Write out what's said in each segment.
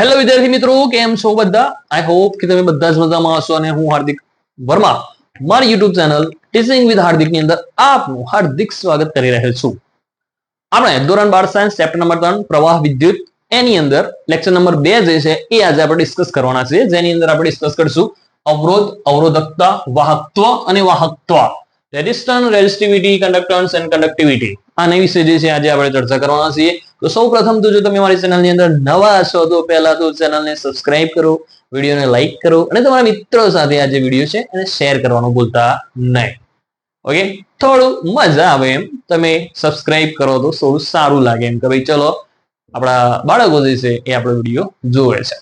Hello વિદ્યાર્થી મિત્રો, કેમ છો બધા? આઈ હોપ કે તમે બધા જ મજામાં હશો અને હું હાર્દિક વર્મા. મારી યુટ્યુબ ચેનલ ટીચિંગ વિથ હાર્દિકની અંદર આપનું હાર્દિક સ્વાગત કરી રહ્યો છું. આપણે ધોરણ બાર સાયન્સ ચેપ્ટર નંબર ત્રણ, પ્રવાહ વિદ્યુત, એની અંદર લેક્ચર નંબર બે જે છે, એ આજે આપણે ડિસ્કસ કરવાના છે જેની અંદર આપણે ડિસ્કસ કરશું અવરોધ, અવરોધકતા, વાહકત્વ અને વાહકત્વ. Resistance resistivity conductance and conductivity આના વિશે જે છે આજે આપણે ચર્ચા કરવાના છીએ. તો સૌ પ્રથમ તો જો તમે મારી ચેનલની અંદર નવા છો તો પહેલા તો ચેનલને સબસ્ક્રાઇબ કરો વિડીયોને લાઇક કરો અને તમારા મિત્રો સાથે આ જે વીડિયો છે એને શેર કરવાનું ભૂલતા નહીં. ઓકે થોડું મજા આવે એમ. તમે સબસ્ક્રાઇબ કરો તો થોડું સારું લાગે એમ કે ભાઈ ચલો, આપણા બાળકો જે છે એ આપણો વીડિયો જોવે છે.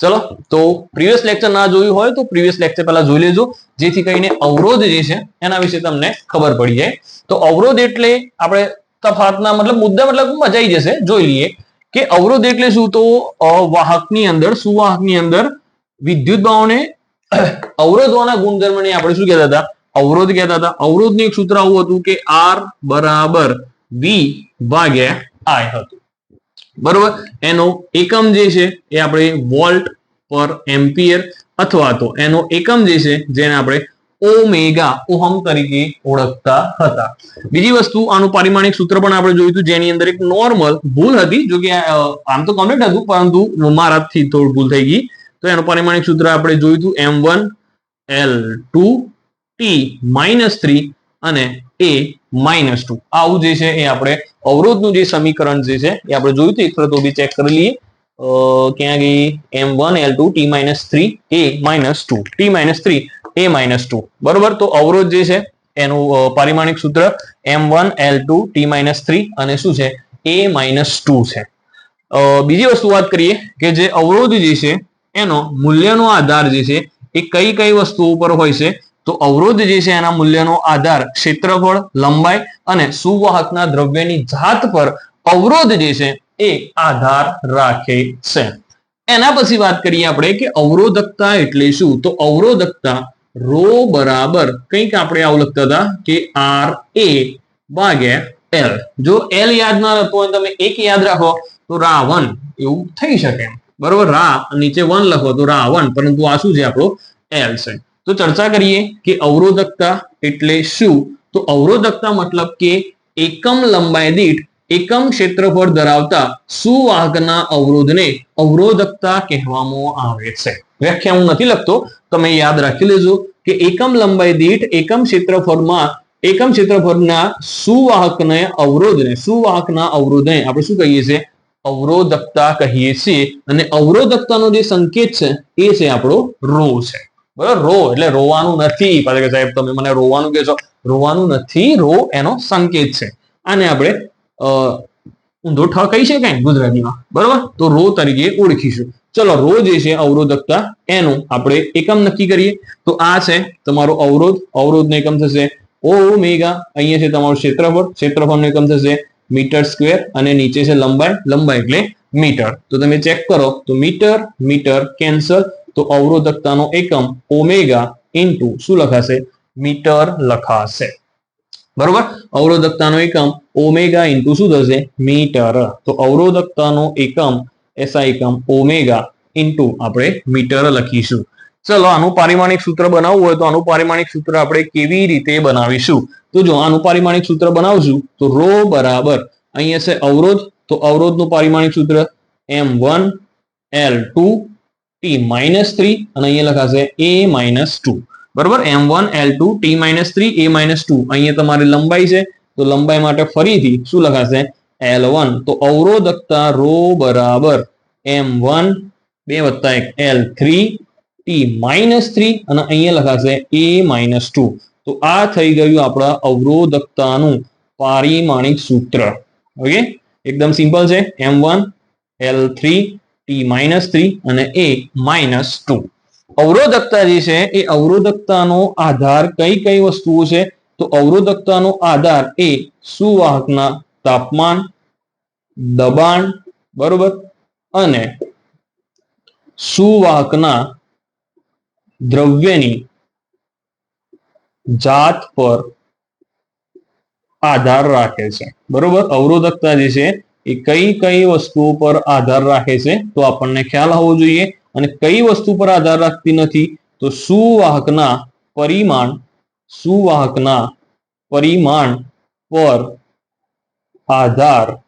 ચલો, તો પ્રીવિયસ લેક્ચર ના જોયું હોય તો પ્રીવિયસ લેક્ચર પહેલા જોઈ લેજો. જેથી કરીને અવરોધ જે છે એના વિશે તમને ખબર પડી જાય. તો અવરોધ એટલે આપણે તફાતના મતલબ મુદ્દા મતલબ મજા આવી જશે. જોઈ લઈએ કે અવરોધ એટલે શું? તો વાહકની અંદર, સુવાહકની અંદર વિદ્યુત ભાવને અવરોધવાના ગુણધર્મને આપણે શું કહેતા હતા? અવરોધ કહેતા હતા. અવરોધનું એક સૂત્ર આવું હતું કે આર બરાબર વી ભાગ્યા આઈ હતું. બરોબર? એનો એકમ જે છે એ આપણે વોલ્ટ પર એમ્પિયર અથવા તો એનો એકમ જે છે જેને આપણે ઓમેગા ઓહમ તરીકે ઓળખતા હતા. બીજી વસ્તુ, આનું પારિમાણિક સૂત્ર પણ આપણે જોયું હતું, જેની અંદર એક નોર્મલ ભૂલ હતી, જો કે આમ તો કમ્પ્લીટ હતું, પરંતુ મારાથી થોડું ભૂલ થઈ ગઈ. તો એનું પારિમાણિક સૂત્ર આપણે જોયું હતું, M one, L two, T minus three અને એ માઇનસ ટુ. આવું જે છે, એ આપણે અવરોધનું જે સમીકરણ જે છે, એ આપણે જોયું હતું એક તો બી ચેક કરી લઈએ. ક્યાં ગઈ? M one, L two, T minus three, A minus two. T minus three A minus two બરોબર? તો અવરોધ જે છે, એનું પારિમાણિક સૂત્ર M one L two T minus three અને શું છે? એ માઇનસ ટુ છે. બીજી વસ્તુ વાત કરીએ કે જે અવરોધ જે છે, એનો મૂલ્યનો આધાર જે છે, એ કઈ કઈ વસ્તુઓ ઉપર હોય છે? તો અવરોધ જે છે, એના મૂલ્યનો આધાર ક્ષેત્રફળ, લંબાઈ અને સુવાહકના દ્રવ્યની જાત પર અવરોધ જે છે, એ આધાર રાખે છે. એના પછી વાત કરીએ આપણે કે અવરોધકતા એટલે શું? તો અવરોધકતા રો બરાબર કંઈક આપણે આવું લખતા હતા કે આર એ ભાગ્યા એલ. જો એલ યાદ ના હોય તમે એક યાદ રાખો, તો રા વન એવું થઈ શકે બરોબર? રા નીચે વન લખો તો રા વન, પરંતુ આ શું છે આપણો? એલ છે. તો ચર્ચા કરીએ કે અવરોધકતા એટલે શું? તો અવરોધકતા મતલબ કે એકમ લંબાઈ દીઠ એકમ ક્ષેત્રફળ ધરાવતા સુવાહકના અવરોધને અવરોધકતા કહેવામાં આવે છે. વ્યાખ્યા હું નથી લખતો, તમે યાદ રાખી લેજો કે એકમ લંબાઈ દીઠ એકમ ક્ષેત્રફળમાં એકમ ક્ષેત્રફળના સુવાહકને અવરોધને, સુવાહકના અવરોધને આપણે શું કહીએ છીએ? અવરોધકતા કહીએ છીએ. અને અવરોધકતાનો જે સંકેત છે, એ છે આપણો રો છે. બરાબર? રો એટલે રોવાનું નથી. સાહેબ, તમે મને રોવાનું કહેશો. રોવાનું નથી, રો એનો સંકેત છે. આને આપણે ઊંધો ઠ કહી શકાય ગુજરાતીમાં? બરોબર? તો રો તરીકે ઓળખીશું. ચલો, રો જે છે, અવરોધકતા એનું આપણે એકમ નક્કી કરીએ. તો આ છે તમારો અવરોધ. અવરોધનો એકમ થશે ઓ મેગા અહીંયા છે તમારું ક્ષેત્રફળ. ક્ષેત્રફળનો એકમ થશે મીટર સ્ક્વેર અને નીચે છે લંબાઈ. લંબાઈ એટલે મીટર. તો તમે ચેક કરો. તો મીટર મીટર કેન્સલ. તો અવરોધકતાનો એકમ ઓમેગા ઇન્ટુ શું લખાશે? મીટર લખાશે. બરોબર? અવરોધકતાનો એકમ ઓમેગા ઇન્ટુ શું થશે? મીટર. તો અવરોધકતાનો એકમ એસા એકમ ઓમેગા ઇન્ટુ આપણે મીટર લખીશું. ચલો, આનું પારિમાણિક સૂત્ર બનાવવું હોય તો આનું પારિમાણિક સૂત્ર આપણે કેવી રીતે બનાવીશું? તો જો આનું પારિમાણિક સૂત્ર બનાવશું, તો રો બરાબર અહીંયા છે અવરોધ. તો અવરોધનું પારિમાણિક સૂત્ર M one, L two, T minus three અને અહીંયા લખાશે એ માઇનસ ટુ. બરોબર? M one L two T minus three A minus two અહીંયા તમારી લંબાઈ છે, તો લંબાઈ માટે ફરીથી શું લખાશે? એલ વન તો અવરોધકતા રો બરાબર એમ વન બે વત્તા એક L three T minus three અને અહીંયા લખાશે એ માઇનસ ટુ તો આ થઈ ગયું આપણા અવરોધકતાનું પારિમાણિક સૂત્ર. ઓકે એકદમ સિમ્પલ છે. M one L three T minus three અને એ માઇનસ ટુ અવરોધકતા જે છે એ અવરોધકતાનો આધાર કઈ કઈ વસ્તુઓ છે? તો અવરોધકતાનો આધાર એ સુવાહકના તાપમાન, દબાણ, બરોબર? અને સુવાહકના દ્રવ્યની જાત પર આધાર રાખે છે. બરોબર? અવરોધકતા જે છે એ કઈ કઈ વસ્તુઓ પર આધાર રાખે છે? તો આપણને ખ્યાલ હોવો જોઈએ અને કઈ વસ્તુ પર આધાર રાખતી નથી, તો સુવાહકના પરિમાણ સુવાહકના પરિમાણ પર આધાર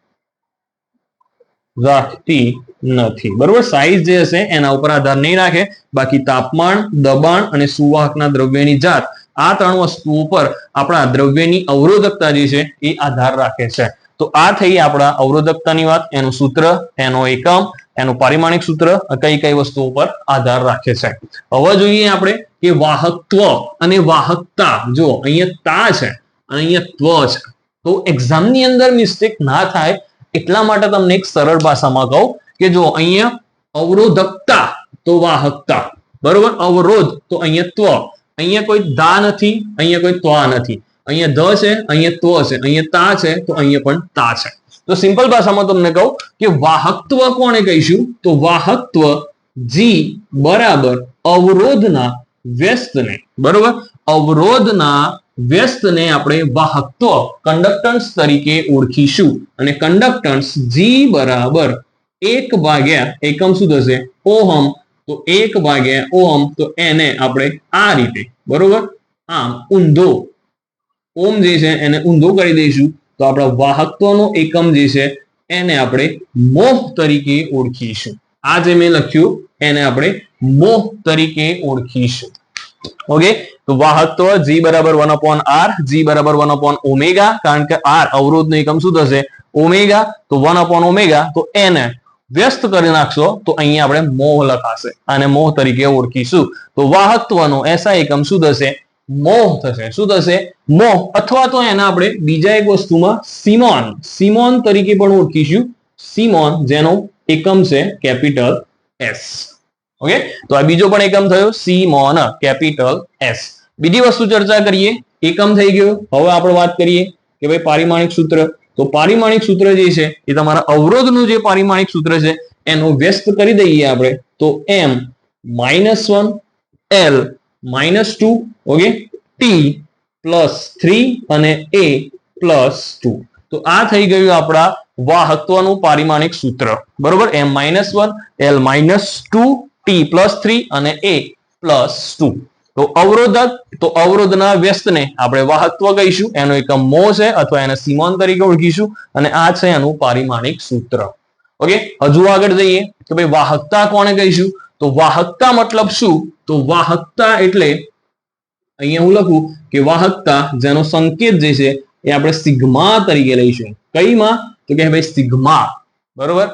રાખતી નથી. બરોબર? સાઈઝ જે હશે, એના ઉપર આધાર નહીં રાખે. બાકી તાપમાન, દબાણ અને સુવાહકના દ્રવ્યની જાત, આ ત્રણ વસ્તુઓ પર આપણા દ્રવ્યની અવરોધકતા જે છે, એ આધાર રાખે છે. તો આ થઈ આપણા અવરોધકતાની વાત. એનું સૂત્ર, એનો એકમ એનું પારિમાણિક સૂત્ર કઈ કઈ વસ્તુઓ પર આધાર રાખે છે. હવે જોઈએ આપણે કે વાહકત્વ અને વાહકતા. જો અહીંયા તા છે અને અહીંયા ત્વ છે. તો એક્ઝામની અંદર મિસ્ટેક ના થાય એટલા માટે તમને એક સરળ ભાષામાં કહું કે જો અહીંયા અવરોધકતા તો વાહકતા. બરોબર? અવરોધ તો અહીંયા ત્વ. અહીંયા કોઈ દા નથી, અહીંયા કોઈ ત્વા નથી. અહીંયા ધ છે, અહીંયા ત્વ છે. અહીંયા તા છે, તો અહીંયા પણ તા છે. તો સિમ્પલ ભાષામાં તમને કહું કે વાહકત્વ કોને કહીશું? તો વાહકત્વ જી બરાબર અવરોધના વ્યસ્તને. બરોબર? અવરોધના વ્યસ્તને આપણે વાહકત્વ કંડક્ટન્સ તરીકે ઓળખીશું. અને કંડક્ટન્સ જી બરાબર એક ભાગ્યા, એકમ શું થશે? ઓહમ. તો એક ભાગ્યા ઓહમ, તો એને આપણે આ રીતે. બરોબર? આમ ઊંધો. ઓમ જે છે એને ઊંધો કરી દઈશું. તો આપણા વાહકત્વનો એકમ જે છે, એને આપણે મોહ તરીકે ઓળખીશું. આ જે મેં લખ્યું, એને આપણે મોહ તરીકે ઓળખીશું. ઓકે તો વાહકત્વ જી બરાબર વન અપોન આર જી બરાબર વન અપોન ઓમેગા કારણ કે આર અવરોધનો એકમ શું થશે? ઓમેગા તો વન અપોન ઓમેગા તો એને વ્યસ્ત કરી નાખશો, તો અહીંયા આપણે મોહ લખાશે. અને મોહ તરીકે ઓળખીશું. તો વાહકત્વનો એસા એકમ શું થશે? મોહ થશે. શું થશે? મોહ. અથવા તો એને આપણે બીજા એક વસ્તુમાં સિમોન. સિમોન તરીકે પણ ઓળખીશું. સિમોન, જેનો એકમ છે કેપિટલ એસ ઓકે તો આ બીજો પણ એકમ થયો. સિમોન, કેપિટલ એસ બીજી વસ્તુ ચર્ચા કરીએ. એકમ થઈ ગયો. હવે આપણે વાત કરીએ કે ભાઈ પારિમાણિક સૂત્ર. તો પારિમાણિક સૂત્ર જે છે, એ તમારા અવરોધનું જે પારિમાણિક સૂત્ર છે, એનો વ્યસ્ત કરી દઈએ આપણે. તો M minus one L minus two okay T plus three અને એ પ્લસ ટુ તો આ થઈ ગયું આપણા વાહકત્વનું પારિમાણિક સૂત્ર. બરોબર? M minus one L minus two T plus three અને એ પ્લસ ટુ તો અવરોધક, તો અવરોધના વ્યસ્તને આપણે વાહકત્વ કહીશું. એનો એકમ મો છે અથવા એને સીમોન તરીકે ઓળખીશું. અને આ છે એનું પારિમાણિક સૂત્ર. ઓકે હજુ આગળ જઈએ. કે ભાઈ વાહકતા કોને કહીશું? તો વાહકતા મતલબ શું? તો વાહકતા એટલે અહીંયા હું લખું કે વાહકતા જેનો સંકેત જે છે એ આપણે સિગ્મા તરીકે લઈશું. કઈમાં? તો કે ભાઈ સિગ્મા. બરોબર?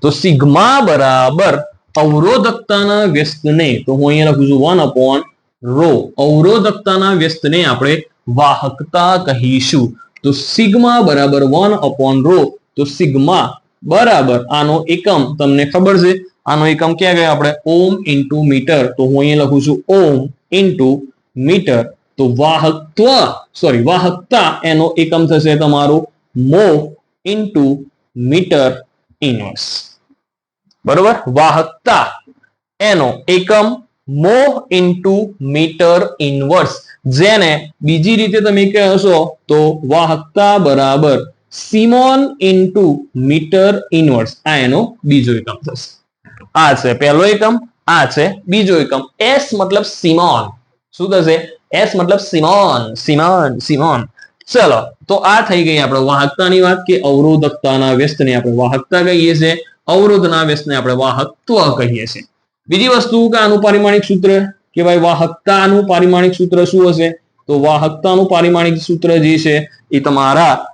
તો સિગ્મા બરાબર અવરોધકતાના વ્યસ્તને, તો હું અહીંયા લખું છું વન અપોન રો અવરોધકતાના વ્યસ્તને આપણે વાહકતા કહીશું. તો સિગ્મા બરાબર વન અપોન રો તો સિગ્મા બરાબર આનો એકમ તમને ખબર છે? આનો એકમ ક્યાં ગયો આપણે? Ohm into metre. તો હું અહીંયા લખું છું ઓમ ઇન્ટુ મીટર. તો વાહકત્વ સોરી વાહકતા એનો એકમ થશે તમારું મો ઇન્ટુ મીટર ઇનવર્સ. બરોબર? વાહકતા એનો એકમ મો ઇન્ટુ મીટર ઇનવર્સ. જેને બીજી રીતે તમે કહેશો તો વાહકતા બરાબર સિમોન ઇન્ટુ મીટર ઇનવર્સ. આ એનો બીજો એકમ થશે. આ છે પહેલો એકમ, આ છે બીજો એકમ. એસ મતલબ સિમોન. શું થશે? એસ મતલબ સિમોન સિમોન સિમોન. ચલો, તો આ થઈ ગઈ આપણે વાહકતાની વાત કે અવરોધકતાના વ્યસ્તને આપણે વાહકતા કહીએ છીએ. અવરોધના વ્યસ્તને આપણે વાહકત્વ કહીએ છીએ. બીજી વસ્તુ કે આનું પારિમાણિક સૂત્ર? કે ભાઈ વાહકતાનું પારિમાણિક સૂત્ર શું હશે? તો વાહકતાનું પારિમાણિક સૂત્ર જે છે એ તમારા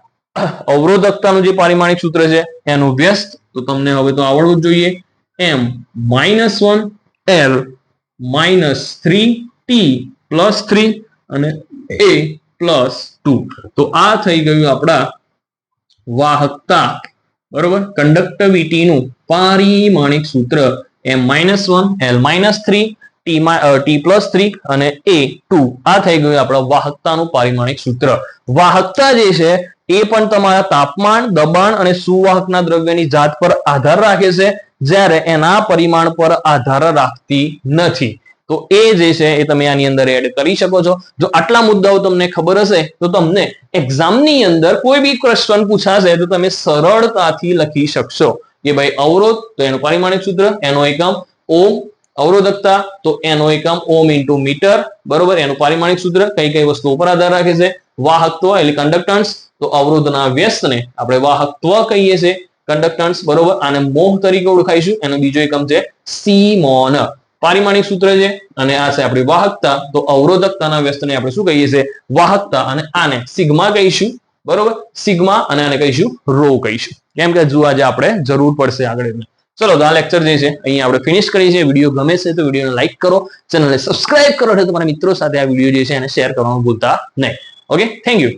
અવરોધકતાનું જે પારિમાણિક સૂત્ર છે, એનું વ્યસ્ત. તો તમને હવે તો આવડવું જ જોઈએ. M minus one L minus three T plus three અને એ પ્લસ ટુ તો આ થઈ ગયું આપણા વાહકતા. બરોબર? કંડક્ટિવિટીનું પારિમાણિક સૂત્ર M minus one L minus three T T plus three અને એ ટુ આ થઈ ગયું આપણા વાહકતાનું પારિમાણિક સૂત્ર. વાહકતા જે છે, એ પણ તમારા તાપમાન, દબાણ અને સુવાહકના દ્રવ્યની જાત પર આધાર રાખે છે. જ્યારે એના પરિમાણ પર આધાર રાખતી નથી. તો એ જે છે એ તમે આની અંદર એડ કરી શકો છો. જો આટલા મુદ્દાઓ તમને ખબર હશે, તો તમને એક્ઝામની અંદર કોઈ બી ક્વેશ્ચન પૂછાશે, તો તમે સરળતાથી લખી શકશો. કે ભાઈ અવરોધ, તો એનું પારિમાણિક સૂત્ર, એનો એકમ ઓમ અવરોધકતા, તો એનો એકમ ઓમ ઇન્ટુ મીટર બરોબર? એનું પારિમાણિક સૂત્ર કઈ કઈ વસ્તુ ઉપર આધાર રાખે છે? વાહકત્વ એટલે કન્ડક્ટન્સ તો અવરોધના વ્યસ્તને આપણે વાહકત્વ કહીએ છીએ. કન્ડક્ટન્સ બરોબર? આને મોહ તરીકે ઓળખાઈશું. એનો બીજો એકમ છે સીમોન પારિમાણિક સૂત્ર છે અને આ છે આપણી વાહકતા. તો અવરોધકતાના વ્યસ્તને આપણે શું કહીએ છીએ? વાહકતા. અને આને સિગ્મા કહીશું. બરોબર? સિગ્મા અને આને કહીશું રો કહીશું. કેમ કે જો આજે આપણે જરૂર પડશે આગળ ચલો, તો આ લેક્ચર જે છે, અહીંયા આપણે ફિનિશ કરીએ છીએ. વીડિયો ગમે છે તો વિડીયોને લાઈક કરો. ચેનલને સબસ્ક્રાઇબ કરો. એટલે તમારા મિત્રો સાથે આ વીડિયો જે છે એને શેર કરવાનું ભૂલતા નહીં. Okay thank you